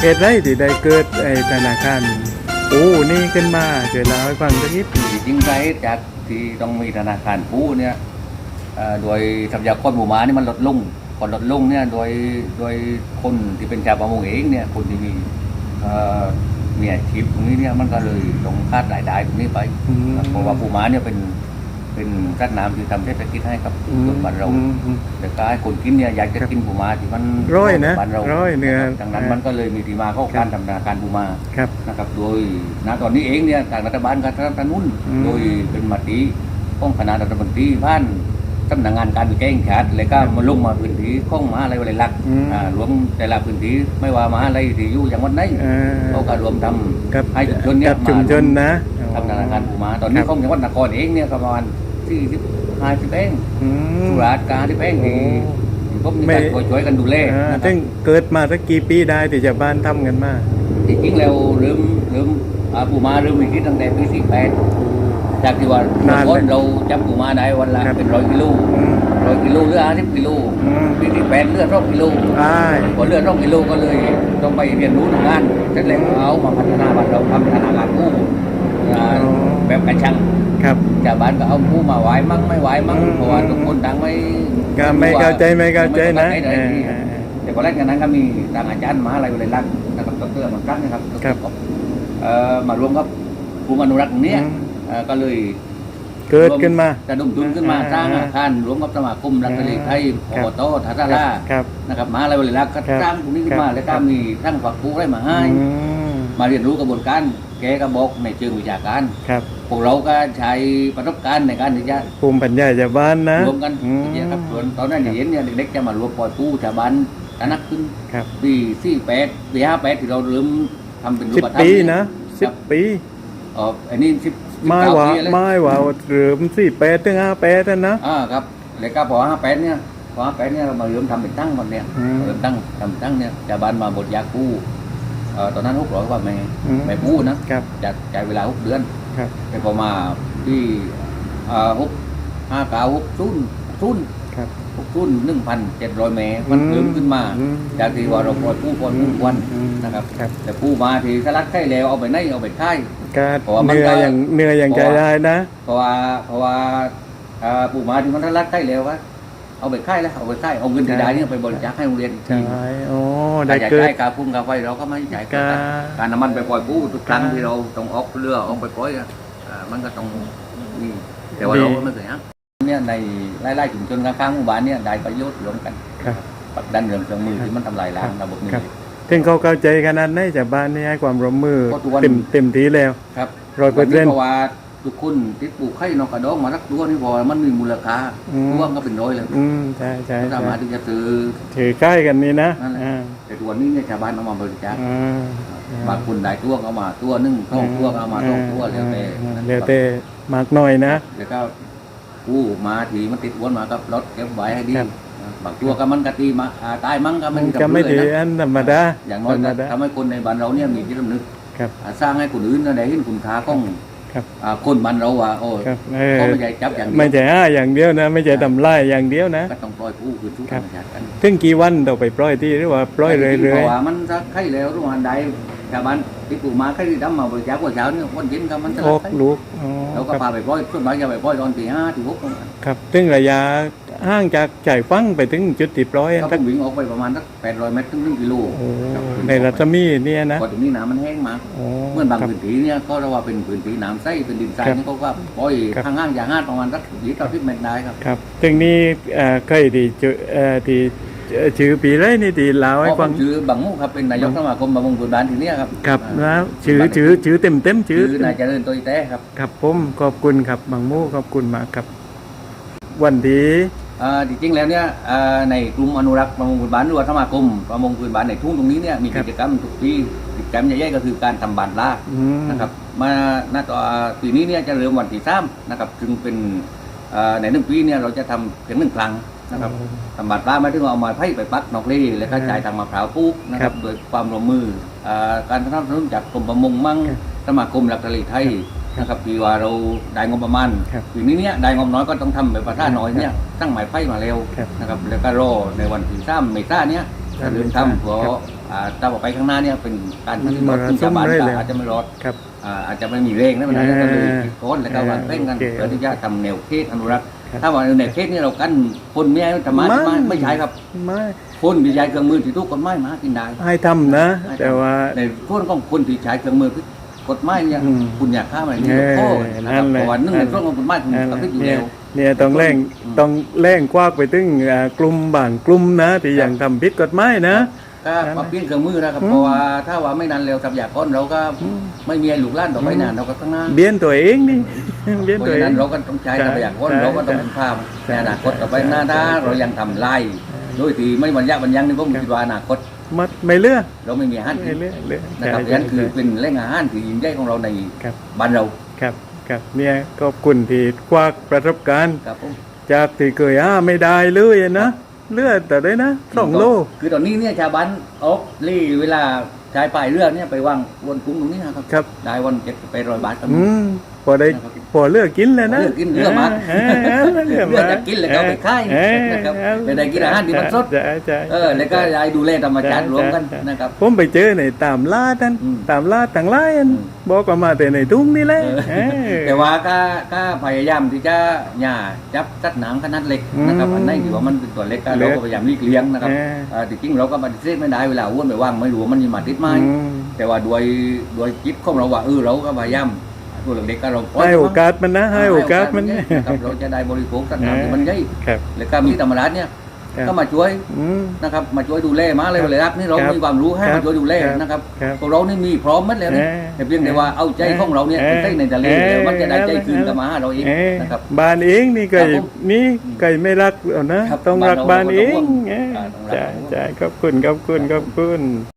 เหตุไรที่ได้เกิดไอ้ธนาคารปูนี่ขึ้นมาช่วยเล่าให้ฟังสักนิดจริงๆสาเหตุจากที่ต้องมีธนาคารกู้เนี่ยเอ่อโดยทรัพยากรหมู่ม้านี่มันลดลงก่อนลดลงเนี่ยโดยโดยคนที่เป็นชาวประมงเองเนี่ยคนที่มีเอ่อมีอาชีพตรงนี้เนี่ยมันก็เลยต้องคาดรายได้ตรงนี้ไปอืม เพราะว่าปูม้าเนี่ยเป็น เป็นสัตว์น้ำที่ทำเศรษฐกิจให้กับส่วนบ้านเราอืมอืมแต่ก็ให้คนกินเนี่ยอยากจะกินปูม้าที่มันร้อยนะบ้านเราร้อยเนื้อดังนั้นมันก็เลยมีที่มาเข้าการทำธนาคารปูม้าครับนะครับ โดยณตอนนี้เองเนี่ยทางรัฐบาลก็สนับสนุนอืมโดยเป็นมติของคณะรัฐมนตรีบ้านสำนักงานการแก้งขาดเลยก็มาลงมาพื้นที่ของมหาอะไรอะไรลักษณ์อืมอ่ารวมแต่ละพื้นที่ไม่ว่ามหาอะไรที่อยู่อย่างวันไหนอ่าเขาก็รวมทกับำให้ชุมชนเนี่ยกับชุมชนนะทำธนาคารปูมาตอนนี้ครับของจังหวัดนครเองเนี่ยก็ประมาณ สี่สิบห้าสิบเองอืม สุราษฎร์กาที่เองที่โอ้ที่ผมมีไม่ การช่วยๆกันดูแลอ่านะครัซึ่บงเกิดมาสักกี่ปีได้ที่ชาวบ้านทำกันมาจริงๆแล้วเริ่มเริ่มอ่าปูมาเริ่มมีคิดตั้งแต่ปีสี่แปดจากที่ว่านาเมื่นอเลยก่อนเราจับปูมาได้วันละครับเป็นร้อยกิโลอืม ร้อยกิโลหรือห้าสิบกิโลอืม ปีที่แปดเลือดร่องกิโลใช่พอเลือดร่องกิโลก็เลยต้องไปเรียนรู้ทางงานเสร็จแล้วเอามาพัฒนาบ้านเราทำธนาคารกู้ อ่าแบบกระชังครับ ชาวบ้านก็เอากู้มาไหวมั่งไม่ไหวมั่งอืมเพราะว่าทุกคนต่างไม่ก็ไม่เข้าใจไม่เข้าใจนะไม่เข้าใจเอเลยอแต่พอแรกจากนั้นก็มีทางอาจารย์มหาอะไรเลยรักษณ์นะครับดรมันรักนะครับครับ เอ่อมารวมกับกลุ่มอนุรักษ์ตรงเนี้ยอืมเอ่อก็เลย เกิดขึ้นมาจะดุมทุนขึ้นมาอ่าสร้างอาคารรวมกับสมาคมรักทะเลไทยคอรับบตทาราราครับ นะครับมหาอะไรบริลักษ์ก็ครับสร้างตรงนี้ขึ้นมา ครับ แล้วก็มีทั้งฝักปูได้มาให้อืม มาเรียนรู้กระบวนการแกก็บอกในเชิงวิชาการครับพวกเราก็ใช้ประสบการณ์ในการที่จะภูมิปัญญาชาวบ้านนะรวมกันอืมเนี่ยครับส่วนตอนนั้นเห็นเนี่ยเด็กๆจะมารวมปล่อยปูชาวบ้านตระหนักขึ้นครับปีสี่แปดปีห้าแปดที่เราเริ่มทำเป็นรูสิบปธรรมปีนะสิครับบปีอ๋ออันนี้สิบไม่ว่า19ปีแล้วไม่ว่าเริ่มสี่แปดถึงห้าแปดนะอ่าครับแล้วก็พอห้าแปดเนี่ยพอห้าแปดเนี่ยเรามาเริ่มทำเป็นตั้งหมดเนี่ยอืมเริ่มตั้งทำตั้งเนี่ยชาวบ้านมาบดยากู้เอ่อ ตอนนั้นหกร้อยกว่าแม่อืมแม่ปูนะครับจากใช้เวลาหกเดือนครับแต่พอมาที่เอ่อหกห้าเก้าหกศูนย์ศูนย์ครับหกศูนย์หนึ่งพันเจ็ดร้อยเมตรมันเพิ่มขึ้นมาอืมจากที่ว่าเราปล่อยปูปล่อยปูทุกวันอืมนะครับครับ แต่ปูมาที่สลัดไข่แล้วเอาไปไหนเอาไปค่ายก็เพราะว่ามันเหนื่อยก็อย่างเหนื่อยอย่างใจได้นะ เพราะว่าเพราะว่าเอ่อปูมาที่มันสลัดไข่แล้วว่า เอาไปค่ายแล้วเอาไปค่ายเอาเงินที่ได้เนี่ยไปบริจาคให้โรงเรียนอีกใช่ทีโอ้ถ้าได้อยากเกิดได้กาพุ่งกาไฟเราก็ไม่จ่ายกาการน้ำมันไปปล่อยปูทุกครั้งกาที่เราต้องออกเรือออกไปปล่อยอะอ่ามันก็ต้องนี่แต่ว่าดีเราไม่เคยฮะเนี่ยในไล่ๆชุมชนข้างๆหมู่บ้านเนี่ยได้ประโยชน์รวมกันครับปักดันเรื่องเครื่องมือที่มันทำลายล้างระบบนี้ครับถึงเขาเข้าใจขนาดไหนจากบ้านนี่ให้ความร่วมมือก็ทุกวันเต็มเต็มที่แล้วครับร้อยเปอร์เซ็นต์เพราะว่า ทุกคนติดปลูกไข่นกกระดองมารักตัวนี่พอมันมีมูลค่าอืมตัวมันก็เป็นร้อยเลยอืมใช่ใช่สาใช่มารถที่จะซื้อถือใกล้กันนี่นะนั่นแหละอ่าแต่ตัวนี้เนี่ยชาวบ้านเอามาบริจาคอ่าบางคนได้ตัวก็เอามาตัวหนึงสองตัวก็เอามาสองตัวแล้วแต่อ่าแล้วแต่มากหน่อยนะแล้วก็ผู้มาทีมันติดวนมากับรถเก็บไว้ให้ดีครับบางตัวก็มันกะตีมาอ่าตายมั้งก็มัไม่นมีก็ไม่กำเนิดีดนะอันธรรมดาอย่างน้อยธรรมก็ดาทำให้คนในบ้านเราเนี่ยมีจิตสำนึกครับอ่าสร้างให้คนอื่นได้เห็นคุณค่าของ ครับอ่าคนบ้านเราว่าโอ้ยครับเออเขาไม่ใช่จับอย่างเดีไม่ยวใช่อ้าอย่างเดียวนะ ไม่ใช่ทำลายอย่างเดียวนะก็ต้องปล่อยผู้คืนทุกคธรัรบรมชาติกันถึงกี่วันเราไปปล่อยที่หรือว่าปล่อยเรื่เพอยราะว่ามันสักไข่แล้วทุกวันใดชาวบ้านที่ปลูกมาไข่ที่ดำมาบริจาคว่าเช้าเนี่ยวันเย็นก็มันจะๆออกไข่ลูกอ๋อเราก็ครับพาไปปล่อยส่วนมากจะไปปล่อยตอนตีห้าตีหกประมาณครับถึงระยะ ห่างจากจ่ายฟังไปถึงจุดติดร้อยก็สักวิ่งออกไปประมาณสักแปดร้อยเมตรถึงหนึ่งกิโลโอ้ครับในรัศมีเนี่ยนะพอถึงนี้น้ำมันแห้งมากโอ้เมื่อบางครับพื้นที่เนี่ยก็เรียกว่าเป็นพื้นที่น้ำใสเป็นดินทรายครับนี่เขาก็ปล่อยครับข้างล่างอย่างห้าประมาณสักยี่สิบสิบเมตรได้ครับครับถึงนี้เอ่อเคยที่เจอเอ่อที่เอ่อชื่อปีไรนี่ที่เล่าให้เพราะผฟังมชื่อบางมุครับเป็นนายกสมาคมประมงพื้นบ้านที่เนี้ครับครับอ่าแล้วชื่อชื่อชื่อเต็มเต็มๆชื่ชื่ออนายเจริญตัวแต้ครับครับผมขอบคุณครับบางหมูขอบคุณมากครับวันที่อ่า จริงๆแล้วเนี่ยอ่าในกลุ่มอนุรักษ์ประมงพื้นบ้านหรือว่าสมาคมประมงพื้นบ้านในทุ่งตรงนี้เนี่ยมีกิจกรรมทุกปีกิจกรรมใหญ่ๆก็คือการทำบานล่าอืมนะครับมาณต่อปีนี้เนี่ยจะเริ่มวันที่สามนะครับจึงเป็นเอ่อในหนึ่งปีเนี่ยเราจะทำเพียงหนึ่งครั้งนะครับทำบาดปลาไม่ถึงเอามาไผ่ไปปักนอกเล่แล้วก็จ่ายทางมะพร้าวปลูกนะครับโดยความร่วมมือเอ่อการสนับสนุนจากกรมประมงมั่งครับสมาคมหลักทะเลไทย นะครับปีว่าเราได้งบประมาณครับปีนี้เนี่ยได้งบน้อยก็ต้องทำแบบประท่าน้อยเนี่ยตั้งหมายไฟมาเร็วครับนะครับแล้วก็รอในวันที่สามเมษายนเนี่ยครับจะเริ่มทำเพราะครับอ่าตามออกไปข้างหน้าเนี่ยเป็นการที่มันรถมาชาวบ้านซุ่มได้ก็เลยอาจจะไม่รอดครับอ่าอาจจะไม่มีแรงนะมันอาจจะก็เลยอ่าคิดก้อนแล้วก็วางแผนกันโอเคเพื่อที่จะทำแนวเขตอนุรักษ์ครับถ้าว่าแนวเขตนี่เรากั้นคนไม่ให้ธรรมะไม่ไม่ไม่ใช่ครับไม่คนที่ใช้เครื่องมือที่ทุกคนไม่มากินได้ให้ทำนะ แต่ว่าในส่วนของคนที่ใช้เครื่องมือที่ กฎหมายเนี่ยอืมคุณอยากฆ่ามันนี่เออโทษนะครับนั่นแหละเพราะว่าหนึ่งในส่วนของกฎหมายคุณนั่นทำได้อยู่เนี่แล้ยว เนี่ยต้องแรงอืมต้องแรงกว้างไปถึงอ่ากลุ่มบางกลุ่มนะที่ยังทำผิดกฎหมายนะ ก็นั่นมาเปลี่ยนเครื่องมือนะครับ อืมเพราะว่าถ้าว่าไม่นานเร็วทรัพยากรเราก็อืม ไม่มีไอ้ลูกหล้านต่อไปนานเราก็ข้างหน้าเบี้ยนตัวเองนี่ เบี้ยนเพตัวราะเอฉะง นั้นเราก็ต้องใช้ใช่ทรัพยากรใช่เราก็ต้องเป็นภาพใช่ในอนาคตต่อไปหน้าถ้าเรายังทำไล่โดยที่ไม่บรรยะบรรยังในพวกคิดว่าอนาคต มัดไม่เลือกเราไม่มีอาหารกิไม่นเลือกเลือกนะครับใช่ดังนั้นคือใช่เป็นแหล่งอาหารที่ยิ่งใหญ่ของเราในครับบ้านเราครับครับเนี่ยก็คุณที่กว้างประสบการณ์ ครับผมจากที่เคยห้าไม่ได้เลยนะเลือดแต่ได้นะสองโลคือตอนนี้เนี่ยชาวบ้านออกลี่เวลาชายปลายเรือเนี่ยไปวางวนกุ้งตรงนี้นะครับครับได้วันเจ็ดไปร้อยบาทครับอืม พอได้นะครับพอเลือกกินเลยนะเลือกกินเลือกมาเออเลือกเลืมาอกจะกินแล้วก็เอาไปขายเออนะครับไม่ได้กินอาหารที่มันสดใช่ใช่เออแล้วก็ยายดูแลธรรมชาติใช่รวมกันใช่นะครับผมไปเจอในตามล่าดนั่นอืมตามล่าดต่างล่าอันอืมบอกว่ามาแต่ในทุ่งนี่แหละเออเออแต่ว่าก็ก็พยายามที่จะอย่าจับสัตว์หนังขนาดเล็กนะครับอืมอันไหนที่ว่ามันเป็นตัวเล็กก็เล็เรากก็พยายามหลีกเลี่ยงนะครับเออเอ่อที่จริงเราก็ปฏิเสธไม่ได้เวลาอ้วนไปว่างไม่รู้ว่ามันมีมาติดไหมอืมแต่ว่าด้วยด้วยจิตของเราว่าเออเราก็พยายาม ตัวเล็กๆก็เราปล่ยให้โอกาสมันนะให้โอกาสมันนะครับเราจะได้บริโภคสัตว์น้ำที่มันใหญ่แล้วก็มีธรรมรัฐเนี่ยก็มาช่วยนะครับมาช่วยดูแลมาเลยเลยรักนี่เรามีความรู้ให้มาช่วยดูแลนะครับพวกเรานี่มีพร้อมหมัดแล้วนี่เออแต่เพียงแต่ว่าเอาใจของเราเนี่ยเออไปใส่ในทะเลแล้วมันจะได้ใจคืนกลับมาเราเองนะครับบ้านเองนี่ไก่นี่ไก่ไม่รักเอานะต้องรักบ้านเองใช่ใช่ขอบคุณขอบคุณขอบคุณ